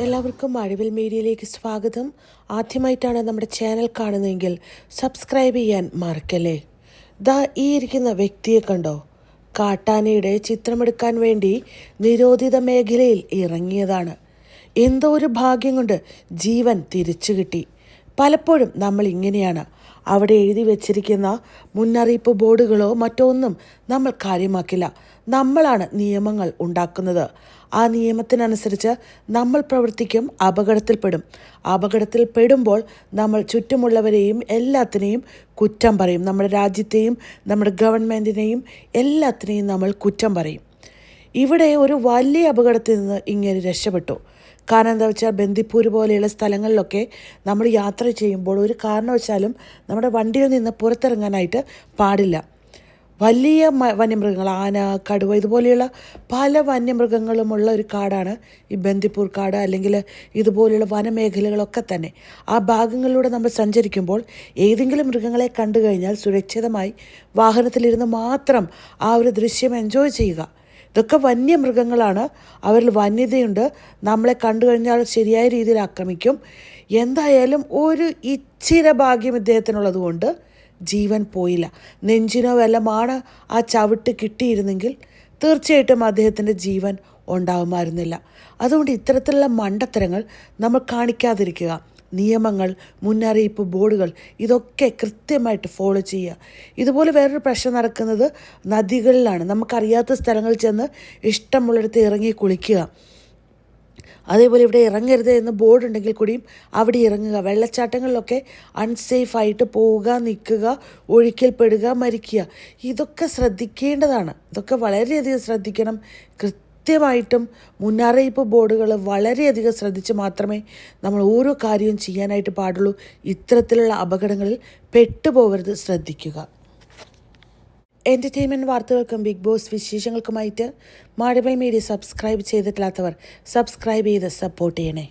എല്ലാവർക്കും മഴവിൽ മീഡിയയിലേക്ക് സ്വാഗതം. ആദ്യമായിട്ടാണ് നമ്മുടെ ചാനൽ കാണുന്നതെങ്കിൽ സബ്സ്ക്രൈബ് ചെയ്യാൻ മറക്കല്ലേ? ദാ ഈ ഇരിക്കുന്ന വ്യക്തിയെ കണ്ടോ? കാട്ടാനയുടെ ചിത്രമെടുക്കാൻ വേണ്ടി നിരോധിത മേഖലയിൽ ഇറങ്ങിയതാണ്. എന്തോ ഒരു ഭാഗ്യം കൊണ്ട് ജീവൻ തിരിച്ചു കിട്ടി. പലപ്പോഴും നമ്മൾ ഇങ്ങനെയാണ്. അവിടെ എഴുതി വച്ചിരിക്കുന്ന മുന്നറിയിപ്പ് ബോർഡുകളോ മറ്റോ ഒന്നും നമ്മൾ കാര്യമാക്കില്ല. നമ്മളാണ് നിയമങ്ങൾ ഉണ്ടാക്കുന്നത്. ആ നിയമത്തിനനുസരിച്ച് നമ്മൾ പ്രവർത്തിക്കും അപകടത്തിൽപ്പെടും. അപകടത്തിൽപ്പെടുമ്പോൾ നമ്മൾ ചുറ്റുമുള്ളവരെയും എല്ലാത്തിനെയും കുറ്റം പറയും. നമ്മുടെ രാജ്യത്തെയും നമ്മുടെ ഗവൺമെന്റിനെയും എല്ലാത്തിനെയും നമ്മൾ കുറ്റം പറയും. ഇവിടെ ഒരു വലിയ അപകടത്തിൽ നിന്ന് ഇങ്ങനെ രക്ഷപ്പെട്ടു. കാരണം എന്താ വെച്ചാൽ ബന്ദിപ്പൂർ പോലെയുള്ള സ്ഥലങ്ങളിലൊക്കെ നമ്മൾ യാത്ര ചെയ്യുമ്പോൾ ഒരു കാരണവശാലും നമ്മുടെ വണ്ടിയിൽ നിന്ന് പുറത്തിറങ്ങാനായിട്ട് പാടില്ല. വലിയ വന്യമൃഗങ്ങൾ ആന കടുവ ഇതുപോലെയുള്ള പല വന്യമൃഗങ്ങളുമുള്ള ഒരു കാടാണ് ഈ ബന്ദിപ്പൂർ കാട് അല്ലെങ്കിൽ ഇതുപോലെയുള്ള വനമേഖലകളൊക്കെ തന്നെ. ആ ഭാഗങ്ങളിലൂടെ നമ്മൾ സഞ്ചരിക്കുമ്പോൾ ഏതെങ്കിലും മൃഗങ്ങളെ കണ്ടു കഴിഞ്ഞാൽ സുരക്ഷിതമായി വാഹനത്തിലിരുന്ന് മാത്രം ആ ഒരു ദൃശ്യം എൻജോയ് ചെയ്യുക. ഇതൊക്കെ വന്യമൃഗങ്ങളാണ്. അവരിൽ വന്യതയുണ്ട്. നമ്മളെ കണ്ടു കഴിഞ്ഞാൽ ശരിയായ രീതിയിൽ ആക്രമിക്കും. എന്തായാലും ഒരു ഇച്ചിര ഭാഗ്യം ഇദ്ദേഹത്തിനുള്ളത് കൊണ്ട് ജീവൻ പോയില്ല. നെഞ്ചിനോ വല്ലമാണ് ആ ചവിട്ട് കിട്ടിയിരുന്നെങ്കിൽ തീർച്ചയായിട്ടും അദ്ദേഹത്തിന്റെ ജീവൻ ഉണ്ടാവുമായിരുന്നില്ല അതുകൊണ്ട് ഇത്തരത്തിലുള്ള മണ്ടത്തരങ്ങൾ നമ്മൾ കാണിക്കാതിരിക്കുക. നിയമങ്ങൾ മുന്നറിയിപ്പ് ബോർഡുകൾ ഇതൊക്കെ കൃത്യമായിട്ട് ഫോളോ ചെയ്യുക. ഇതുപോലെ വേറൊരു പ്രശ്നം നടക്കുന്നത് നദികളിലാണ്. നമുക്കറിയാത്ത സ്ഥലങ്ങളിൽ ചെന്ന് ഇഷ്ടമുള്ളിടത്ത് ഇറങ്ങി കുളിക്കുക. അതേപോലെ ഇവിടെ ഇറങ്ങരുത് എന്ന് ബോർഡ് ഉണ്ടെങ്കിൽ കൂടിയും അവിടെ ഇറങ്ങുക. വെള്ളച്ചാട്ടങ്ങളിലൊക്കെ അൺസേഫ് ആയിട്ട് പോവുക നിൽക്കുക ഒഴുക്കിൽപ്പെടുക മരിക്കുക. ഇതൊക്കെ ശ്രദ്ധിക്കേണ്ടതാണ്. ഇതൊക്കെ വളരെയധികം ശ്രദ്ധിക്കണം. കൃത്യമായിട്ടും മുന്നറിയിപ്പ് ബോർഡുകൾ വളരെയധികം ശ്രദ്ധിച്ച് മാത്രമേ നമ്മൾ ഓരോ കാര്യവും ചെയ്യാനായിട്ട് പാടുള്ളൂ. ഇത്തരത്തിലുള്ള അപകടങ്ങളിൽ പെട്ടുപോകരുത് ശ്രദ്ധിക്കുക. എന്റർടൈൻമെന്റ് വാർത്തകൾക്കും ബിഗ് ബോസ് വിശേഷങ്ങൾക്കുമായിട്ട് മാഡബൽ മീഡിയ സബ്സ്ക്രൈബ് ചെയ്തിട്ടില്ലാത്തവർ സബ്സ്ക്രൈബ് ചെയ്ത് സപ്പോർട്ട് ചെയ്യണേ.